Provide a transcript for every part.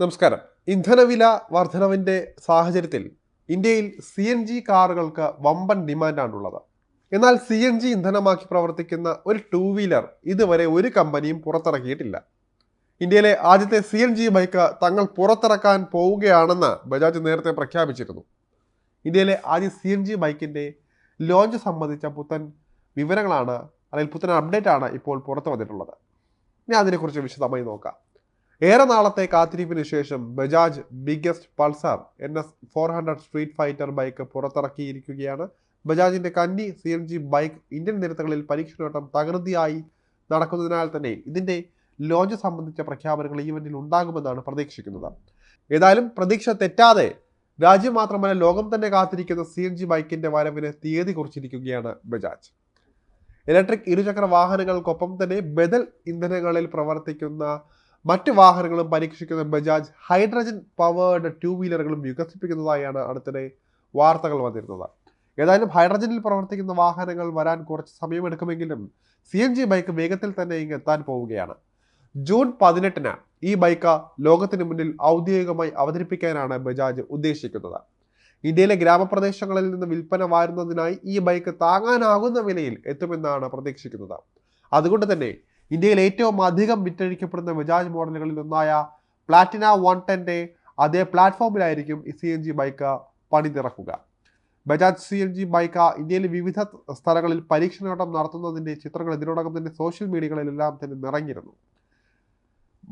നമസ്കാരം. ഇന്ധനവില വർധനവിന്റെ സാഹചര്യത്തിൽ ഇന്ത്യയിൽ സി എൻ ജി കാറുകൾക്ക് വമ്പൻ ഡിമാൻഡാണുള്ളത്. എന്നാൽ സി എൻ ജി ഇന്ധനമാക്കി പ്രവർത്തിക്കുന്ന ഒരു ടൂ വീലർ ഇതുവരെ ഒരു കമ്പനിയും പുറത്തിറക്കിയിട്ടില്ല. ഇന്ത്യയിലെ ആദ്യത്തെ സി എൻ ജി ബൈക്ക് തങ്ങൾ പുറത്തിറക്കാൻ പോവുകയാണെന്ന് ബജാജ് നേരത്തെ പ്രഖ്യാപിച്ചിരുന്നു. ഇന്ത്യയിലെ ആദ്യ സി എൻ ജി ബൈക്കിന്റെ ലോഞ്ച് സംബന്ധിച്ച പുത്തൻ വിവരങ്ങളാണ് അല്ലെങ്കിൽ പുത്തൻ അപ്ഡേറ്റ് ആണ് ഇപ്പോൾ പുറത്തു വന്നിട്ടുള്ളത് ഞാൻ അതിനെക്കുറിച്ച് വിശദമായി നോക്കാം. ഏറെ നാളത്തെ കാത്തിരിപ്പിന് ശേഷം Bajaj biggest Pulsar N S four hundred street fighter bike പുറത്തിറക്കിയിരിക്കുകയാണ്. ബജാജിന്റെ കന്നി C N G bike Indian നിരത്തുകളിൽ പരീക്ഷണോട്ടം തകൃതിയായി നടക്കുന്നതിനാൽ തന്നെ ഇതിന്റെ ലോഞ്ച് സംബന്ധിച്ച പ്രഖ്യാപനങ്ങൾ ഈവന്റിൽ ഉണ്ടാകുമെന്നാണ് പ്രതീക്ഷിക്കുന്നത്. ഏതായാലും പ്രതീക്ഷ തെറ്റാതെ രാജ്യം മാത്രമല്ല ലോകം തന്നെ കാത്തിരിക്കുന്ന സി എൻ ജി ബൈക്കിന്റെ വരവിന് തീയതി കുറിച്ചിരിക്കുകയാണ് ബജാജ്. ഇലക്ട്രിക് ഇരുചക്ര വാഹനങ്ങൾക്കൊപ്പം തന്നെ ബദൽ ഇന്ധനങ്ങളിൽ പ്രവർത്തിക്കുന്ന മറ്റ് വാഹനങ്ങളും പരീക്ഷിക്കുന്ന ബജാജ് ഹൈഡ്രജൻ പവേർഡ് ടു വീലറുകളും വികസിപ്പിക്കുന്നതായാണ് അടുത്തിടെ വാർത്തകൾ വന്നിരുന്നത്. ഏതായാലും ഹൈഡ്രജനിൽ പ്രവർത്തിക്കുന്ന വാഹനങ്ങൾ വരാൻ കുറച്ച് സമയമെടുക്കുമെങ്കിലും സി എൻ ജി ബൈക്ക് വേഗത്തിൽ തന്നെ ഇങ്ങ് എത്താൻ പോവുകയാണ്. ജൂൺ പതിനെട്ടിന് ഈ ബൈക്ക് ലോകത്തിന് മുന്നിൽ ഔദ്യോഗികമായി അവതരിപ്പിക്കാനാണ് ബജാജ് ഉദ്ദേശിക്കുന്നത്. ഇന്ത്യയിലെ ഗ്രാമപ്രദേശങ്ങളിൽ നിന്ന് വിൽപ്പന വാരുന്നതിനായി ഈ ബൈക്ക് താങ്ങാനാകുന്ന വിലയിൽ എത്തുമെന്നാണ് പ്രതീക്ഷിക്കുന്നത്. അതുകൊണ്ട് തന്നെ ഇന്ത്യയിൽ ഏറ്റവും അധികം വിറ്റഴിക്കപ്പെടുന്ന ബജാജ് മോഡലുകളിൽ ഒന്നായ പ്ലാറ്റിന വൺ ടെന്റെ അതേ പ്ലാറ്റ്ഫോമിലായിരിക്കും C N G bike പണിതിറക്കുക. Bajaj C N G bike ഇന്ത്യയിലെ വിവിധ സ്ഥലങ്ങളിൽ പരീക്ഷണോട്ടം നടത്തുന്നതിന്റെ ചിത്രങ്ങൾ ഇതിനോടകം തന്നെ സോഷ്യൽ മീഡിയകളിലെല്ലാം തന്നെ നിറഞ്ഞിരുന്നു.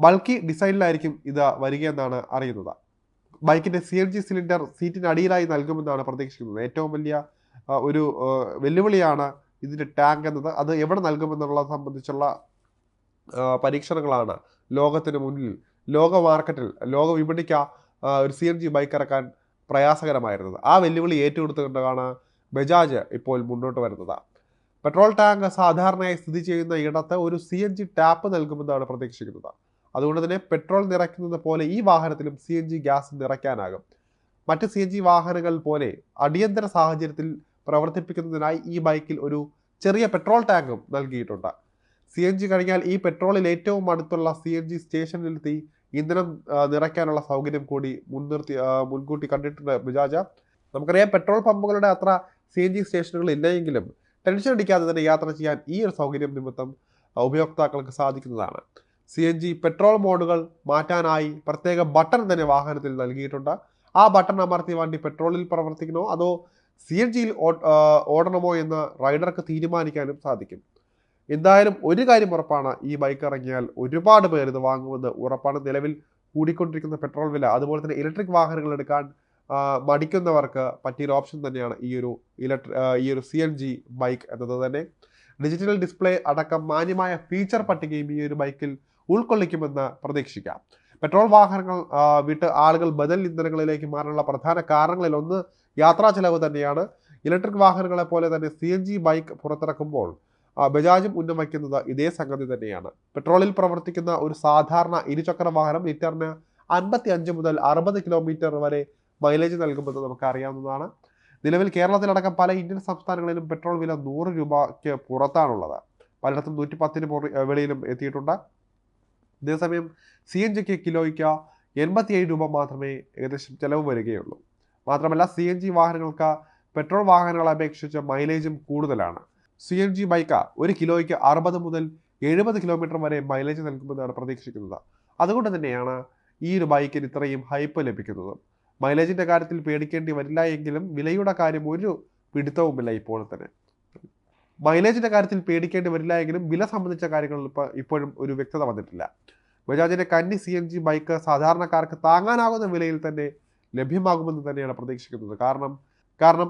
ബൾക്കി ഡിസൈനിലായിരിക്കും ഇത് വരികയെന്നാണ് അറിയുന്നത്. ബൈക്കിന്റെ സി എൻ ജി സിലിണ്ടർ സീറ്റിനടിയിലായി നൽകുമെന്നാണ് പ്രതീക്ഷിക്കുന്നത്. ഏറ്റവും വലിയ ഒരു വെല്ലുവിളിയാണ് ഇതിന്റെ ടാങ്ക് എന്നത്. അത് എവിടെ നൽകുമെന്നുള്ളത് സംബന്ധിച്ചുള്ള പരീക്ഷണങ്ങളാണ് ലോകത്തിന് മുന്നിൽ. ലോക മാർക്കറ്റിൽ ലോക വിപണിക്ക് ഒരു സി എൻ ജി ബൈക്ക് ഇറക്കാൻ പ്രയാസകരമായിരുന്നത്. ആ വെല്ലുവിളി ഏറ്റെടുത്തുകൊണ്ടാണ് ബജാജ് ഇപ്പോൾ മുന്നോട്ട് വരുന്നത്. പെട്രോൾ ടാങ്ക് സാധാരണയായി സ്ഥിതി ചെയ്യുന്ന ഇടത്ത് ഒരു സി എൻ ജി ടാപ്പ് നൽകുമെന്നാണ് പ്രതീക്ഷിക്കുന്നത്. അതുകൊണ്ട് തന്നെ പെട്രോൾ നിറയ്ക്കുന്നത് പോലെ ഈ വാഹനത്തിലും സി എൻ ജി ഗ്യാസ് നിറയ്ക്കാനാകും. മറ്റ് സി എൻ ജി വാഹനങ്ങൾ പോലെ അടിയന്തര സാഹചര്യത്തിൽ പ്രവർത്തിപ്പിക്കുന്നതിനായി ഈ ബൈക്കിൽ ഒരു ചെറിയ പെട്രോൾ ടാങ്കും നൽകിയിട്ടുണ്ട്. സി എൻ ജി കഴിഞ്ഞാൽ ഈ പെട്രോളിൽ ഏറ്റവും അടുത്തുള്ള സി എൻ ജി സ്റ്റേഷനിലെത്തി ഇന്ധനം നിറയ്ക്കാനുള്ള സൗകര്യം കൂടി മുൻനിർത്തി മുൻകൂട്ടി കണ്ടിട്ടുണ്ട് ബജാജ. നമുക്കറിയാം പെട്രോൾ പമ്പുകളുടെ അത്ര സി എൻ ജി സ്റ്റേഷനുകൾ ഇല്ലെങ്കിലും ടെൻഷൻ അടിക്കാതെ തന്നെ യാത്ര ചെയ്യാൻ ഈ ഒരു സൗകര്യം നിമിത്തം ഉപയോക്താക്കൾക്ക് സാധിക്കുന്നതാണ്. സി എൻ ജി പെട്രോൾ മോഡുകൾ മാറ്റാനായി പ്രത്യേക ബട്ടൺ തന്നെ വാഹനത്തിൽ നൽകിയിട്ടുണ്ട്. ആ ബട്ടൺ അമർത്തി വണ്ടി പെട്രോളിൽ പ്രവർത്തിക്കണോ അതോ സി എൻ ജിയിൽ ഓടണമോ എന്ന് റൈഡർക്ക് തീരുമാനിക്കാനും സാധിക്കും. എന്തായാലും ഒരു കാര്യം ഉറപ്പാണ് ഈ ബൈക്ക് ഇറങ്ങിയാൽ ഒരുപാട് പേർ ഇത് വാങ്ങുമെന്ന് ഉറപ്പാണ്. നിലവിൽ കൂടിക്കൊണ്ടിരിക്കുന്ന പെട്രോൾ വില അതുപോലെ തന്നെ ഇലക്ട്രിക് വാഹനങ്ങൾ എടുക്കാൻ മടിക്കുന്നവർക്ക് പറ്റിയൊരു ഓപ്ഷൻ തന്നെയാണ് ഈ ഒരു ഇലക്ട്രി ഈ ഒരു സി എൻ ജി ബൈക്ക് എന്നത് തന്നെ. ഡിജിറ്റൽ ഡിസ്പ്ലേ അടക്കം മാന്യമായ ഫീച്ചർ പട്ടികയും ഈ ഒരു ബൈക്കിൽ ഉൾക്കൊള്ളിക്കുമെന്ന് പ്രതീക്ഷിക്കാം. പെട്രോൾ വാഹനങ്ങൾ വിട്ട് ആളുകൾ ബദൽ ഇന്ധനങ്ങളിലേക്ക് മാറാനുള്ള പ്രധാന കാരണങ്ങളിൽ ഒന്ന് യാത്രാ ചെലവ് തന്നെയാണ്. ഇലക്ട്രിക് വാഹനങ്ങളെ പോലെ തന്നെ സി എൻ ജി ബൈക്ക് പുറത്തിറക്കുമ്പോൾ ബജാജും ഉന്നം വയ്ക്കുന്നത് ഇതേ സംഗതി തന്നെയാണ്. പെട്രോളിൽ പ്രവർത്തിക്കുന്ന ഒരു സാധാരണ ഇരുചക്ര വാഹനം ലിറ്ററിന് അൻപത്തി അഞ്ച് മുതൽ അറുപത് കിലോമീറ്റർ വരെ മൈലേജ് നൽകുമെന്ന് നമുക്ക് അറിയാവുന്നതാണ് നിലവിൽ കേരളത്തിലടക്കം പല ഇന്ത്യൻ സംസ്ഥാനങ്ങളിലും പെട്രോൾ വില നൂറ് രൂപയ്ക്ക് പുറത്താണുള്ളത്. പലയിടത്തും നൂറ്റി പത്തിന് വെളിയിലും എത്തിയിട്ടുണ്ട്. അതേസമയം സി എൻ ജിക്ക് കിലോയ്ക്ക് എൺപത്തിയേഴ് രൂപ മാത്രമേ ഏകദേശം ചിലവ് വരികയുള്ളൂ. മാത്രമല്ല സി എൻ ജി വാഹനങ്ങൾക്ക് പെട്രോൾ വാഹനങ്ങളെ അപേക്ഷിച്ച് മൈലേജും കൂടുതലാണ്. സി എൻ ജി ബൈക്ക് ഒരു കിലോയ്ക്ക് അറുപത് മുതൽ എഴുപത് കിലോമീറ്റർ വരെ മൈലേജ് നൽകുമെന്നാണ് പ്രതീക്ഷിക്കുന്നത്. അതുകൊണ്ട് തന്നെയാണ് ഈ ഒരു ബൈക്കിന് ഇത്രയും ഹൈപ്പ് ലഭിക്കുന്നത്. മൈലേജിന്റെ കാര്യത്തിൽ പേടിക്കേണ്ടി വരില്ല എങ്കിലും വിലയുടെ കാര്യം ഒരു പിടുത്തവുമില്ല ഇപ്പോൾ തന്നെ. മൈലേജിന്റെ കാര്യത്തിൽ പേടിക്കേണ്ടി വരില്ല എങ്കിലും വില സംബന്ധിച്ച കാര്യങ്ങളിൽ ഇപ്പോൾ ഇപ്പോഴും ഒരു വ്യക്തത വന്നിട്ടില്ല. ബജാജിന്റെ കന്നി സി എൻ ജി ബൈക്ക് സാധാരണക്കാർക്ക് താങ്ങാനാകുന്ന വിലയിൽ തന്നെ ലഭ്യമാകുമെന്ന് തന്നെയാണ് പ്രതീക്ഷിക്കുന്നത്. കാരണം കാരണം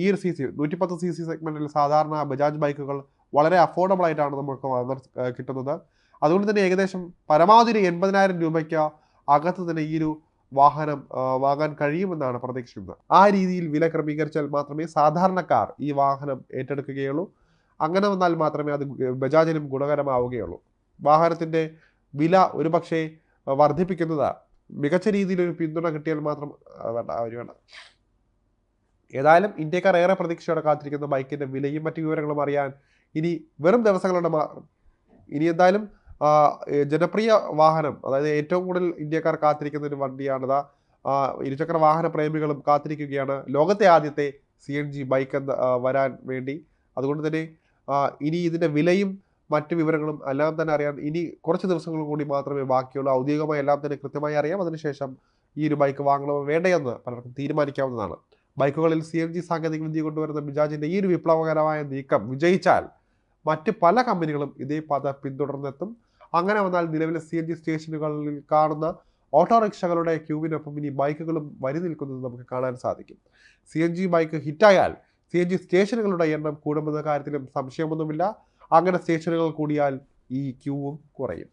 ഈ ഒരു സി സി നൂറ്റിപ്പത്ത് സി സി സെഗ്മെന്റിൽ സാധാരണ ബജാജ് ബൈക്കുകൾ വളരെ അഫോർഡബിൾ ആയിട്ടാണ് നമുക്ക് കിട്ടുന്നത്. അതുകൊണ്ട് തന്നെ ഏകദേശം പരമാവധി ഒരു എൺപതിനായിരം രൂപയ്ക്ക് അകത്ത് തന്നെ ഈ ഒരു വാഹനം വാങ്ങാൻ കഴിയുമെന്നാണ് പ്രതീക്ഷിക്കുന്നത്. ആ രീതിയിൽ വില ക്രമീകരിച്ചാൽ മാത്രമേ സാധാരണക്കാർ ഈ വാഹനം ഏറ്റെടുക്കുകയുള്ളൂ. അങ്ങനെ വന്നാൽ മാത്രമേ അത് ബജാജിനും ഗുണകരമാവുകയുള്ളൂ. വാഹനത്തിന്റെ വില ഒരുപക്ഷെ വർദ്ധിപ്പിക്കുന്നത് മികച്ച രീതിയിൽ ഒരു പിന്തുണ കിട്ടിയാൽ മാത്രം വേണ്ട അവർ വേണം ഏതായാലും ഇന്ത്യക്കാർ ഏറെ പ്രതീക്ഷയോടെ കാത്തിരിക്കുന്ന ബൈക്കിന്റെ വിലയും മറ്റു വിവരങ്ങളും അറിയാൻ. ഇനി വെറും ദിവസങ്ങളുടെ ഇനി എന്തായാലും ജനപ്രിയ വാഹനം അതായത് ഏറ്റവും കൂടുതൽ ഇന്ത്യക്കാർ കാത്തിരിക്കുന്ന ഒരു വണ്ടിയാണിത് ഇരുചക്ര വാഹന പ്രേമികളും കാത്തിരിക്കുകയാണ്. ലോകത്തെ ആദ്യത്തെ സി എൻ ജി ബൈക്ക് എന്ന് വരാൻ വേണ്ടി. അതുകൊണ്ട് തന്നെ ഇനി ഇതിന്റെ വിലയും മറ്റ് വിവരങ്ങളും എല്ലാം തന്നെ അറിയാൻ ഇനി കുറച്ച് ദിവസങ്ങൾ കൂടി മാത്രമേ ബാക്കിയുള്ളൂ. ഔദ്യോഗികമായി എല്ലാം തന്നെ കൃത്യമായി അറിയാം. അതിനുശേഷം ഈ ഒരു ബൈക്ക് വാങ്ങണമോ വേണ്ടയെന്ന് പലർക്കും തീരുമാനിക്കാവുന്നതാണ്. ബൈക്കുകളിൽ സി എൻ ജി സാങ്കേതികവിദ്യ കൊണ്ടുവരുന്ന ബിജാജിന്റെ ഈ ഒരു വിപ്ലവകരമായ നീക്കം വിജയിച്ചാൽ മറ്റ് പല കമ്പനികളും ഇതേ പാത പിന്തുടർന്നെത്തും. അങ്ങനെ വന്നാൽ നിലവിലെ സി എൻ ജി സ്റ്റേഷനുകളിൽ കാണുന്ന ഓട്ടോറിക്ഷകളുടെ ക്യൂവിനൊപ്പം ഇനി ബൈക്കുകളും വരി നിൽക്കുന്നത് നമുക്ക് കാണാൻ സാധിക്കും. സി എൻ ജി ബൈക്ക് ഹിറ്റായാൽ സി എൻ ജി സ്റ്റേഷനുകളുടെ എണ്ണം കൂടുമെന്ന കാര്യത്തിലും സംശയമൊന്നുമില്ല. അങ്ങനെ സ്റ്റേഷനുകൾ കൂടിയാൽ ഈ ക്യൂവും കുറയും.